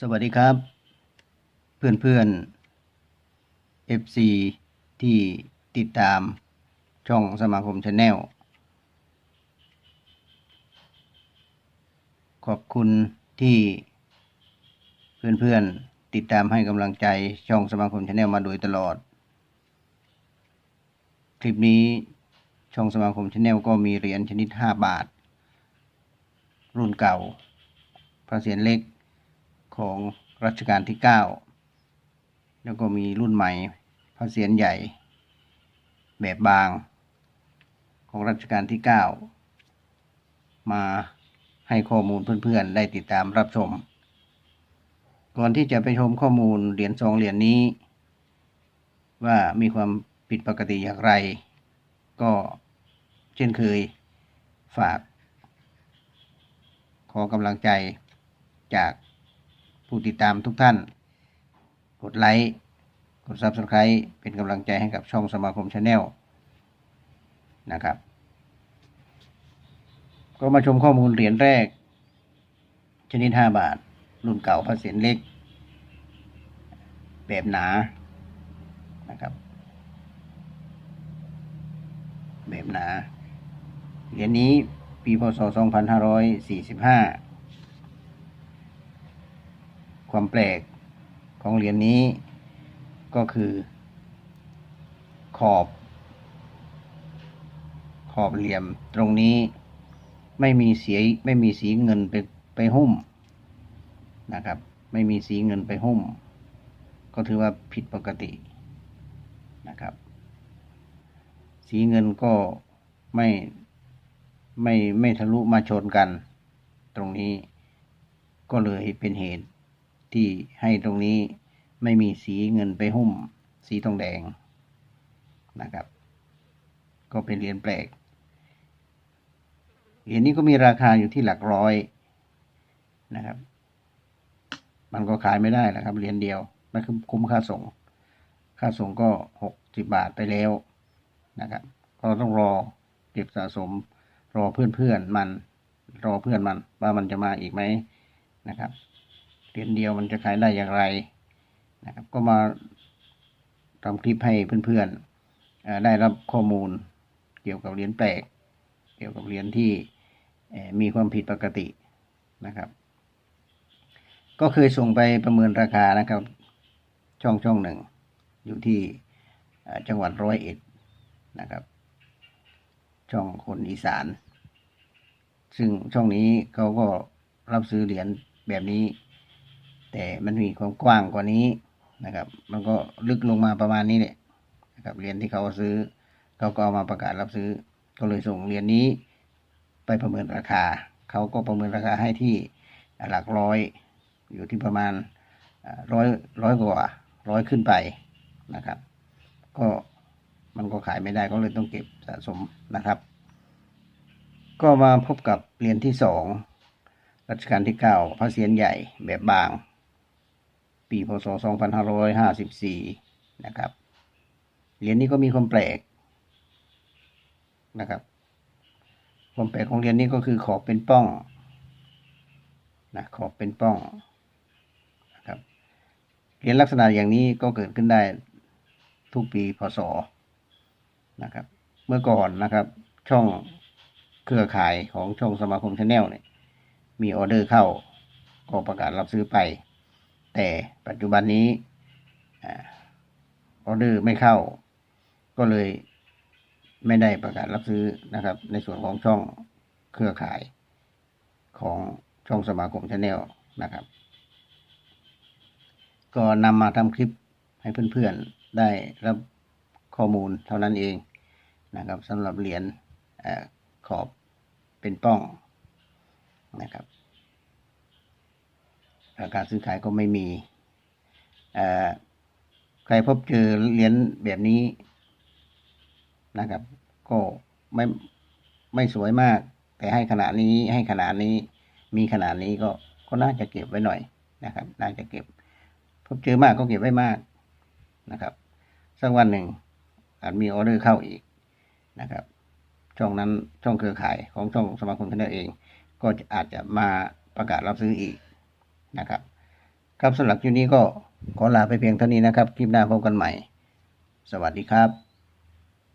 สวัสดีครับ เพื่อนเพื่อนๆ FC ที่ติดตามช่องสมาคมชาแนลขอบคุณที่เพื่อนเพื่อนติดตามให้กำลังใจช่องสมาคมชาแนลมาโดยตลอด คลิปนี้ช่องสมาคมชาแนลก็มีเหรียญชนิด 5 บาท รุ่นเก่าพระเศียรเล็ก ของรัชกาลที่ 9 แล้วก็มีรุ่นใหม่พระเศียรใหญ่ แบบบางของรัชกาลที่ 9 มาให้ข้อมูลเพื่อนๆ ได้ติดตามรับชม ก่อนที่จะไปชมข้อมูลเหรียญสองเหรียญนี้ ว่ามีความผิดปกติอย่างไร ก็เช่นเคยฝาก ขอกำลังใจจาก ผู้ติดตามทุกท่าน กดไลค์ กด Subscribe เป็นกำลังใจให้กับช่องสมาคมชาแนลนะครับ ก็มาชมข้อมูลเหรียญแรก ชนิด 5 บาท รุ่นเก่าพระเศียรเล็ก แบบหนานะครับ แบบหนาเหรียญนี้ปีพศ 2545 ความแปลกของเหรียญนี้ก็คือ ขอบ ขอบเหลี่ยมตรงนี้ไม่มีสีไม่มีสีเงินไปไปหุ้มนะครับ ไม่มีสีเงินไปหุ้ม ก็ถือว่าผิดปกตินะครับ สีเงินก็ไม่ไม่ไม่ทะลุมาชนกัน ตรงนี้ก็เลยเป็นเหตุ ที่ให้ตรงนี้ไม่มีสีเงินไปหุ้มสีทองแดงนะครับ ก็เป็นเหรียญแปลกเหรียญนี้ก็มีราคาอยู่ที่หลักร้อยนะครับ มันก็ขายไม่ได้นะครับเหรียญเดียวไม่คุ้มค่าส่ง ค่าส่งก็หกสิบบาทไปแล้วนะครับ ก็ต้องรอเก็บสะสมรอเพื่อนเพื่อนๆมัน รอเพื่อนมันว่ามันจะมาอีกไหมนะครับ เหรียญเดียวมันจะขายได้อย่างไรนะครับ ก็มาทำคลิปให้เพื่อนๆได้รับข้อมูลเกี่ยวกับเหรียญแปลก เกี่ยวกับเหรียญที่มีความผิดปกตินะครับ ก็เคยส่งไปประเมินราคานะครับ ช่องช่องหนึ่ง อยู่ที่จังหวัดร้อยเอ็ดนะครับ ช่องคนอีสาน ซึ่งช่องนี้เขาก็รับซื้อเหรียญแบบนี้ แต่มันมีความกว้างกว่านี้นะครับ มันก็ลึกลงมาประมาณนี้แหละนะครับเหรียญที่เขาซื้อเขาก็เอามาประกาศรับซื้อ ก็เลยส่งเหรียญนี้ไปประเมินราคา เขาก็ประเมินราคาให้ที่หลักร้อย อยู่ที่ประมาณร้อยร้อยกว่าร้อยขึ้นไปนะครับ ก็มันก็ขายไม่ได้ก็เลยต้องเก็บสะสมนะครับ ก็มาพบกับเหรียญที่สองรัชกาลที่เก้าพระเศียรใหญ่แบบบาง ปีพศ 2554 นะครับ เหรียญนี้ก็มีความแปลกนะครับ ความแปลกของเหรียญนี้ก็คือขอบเป็นป้องนะขอบเป็นป้องนะครับ เหรียญลักษณะอย่างนี้ก็เกิดขึ้นได้ทุกปีพศนะครับ เมื่อก่อนนะครับ ช่องเครือข่ายของช่องสมาคมชาแนลเนี่ยมีออเดอร์เข้าก็ประกาศรับซื้อไป แต่ปัจจุบันนี้ออเดอร์ไม่เข้า ก็เลยไม่ได้ประกาศรับซื้อนะครับ ในส่วนของช่องเครือข่ายของช่องสมาคมชาแนลนะครับ ก็นำมาทำคลิปให้เพื่อนๆได้รับข้อมูลเท่านั้นเองนะครับสำหรับเหรียญขอบเป็นป้องนะครับ ราคาซื้อขายก็ไม่มี ใครพบเจอเหรียญแบบนี้นะครับ ก็ไม่ไม่สวยมาก แต่ให้ขนาดนี้ให้ขนาดนี้มีขนาดนี้ก็ก็น่าจะเก็บไว้หน่อยนะครับ น่าจะเก็บ พบเจอมากก็เก็บไว้มากนะครับสักวันหนึ่งอาจมีออเดอร์เข้าอีกนะครับ ช่องนั้นช่องเครือข่ายของช่องสมาคมชาแนลเอง ก็อาจจะมาประกาศรับซื้ออีก นะครับ ครับสำหรับคลิปนี้ก็ขอลาไปเพียงเท่านี้นะครับ คลิปหน้าพบกันใหม่ สวัสดีครับ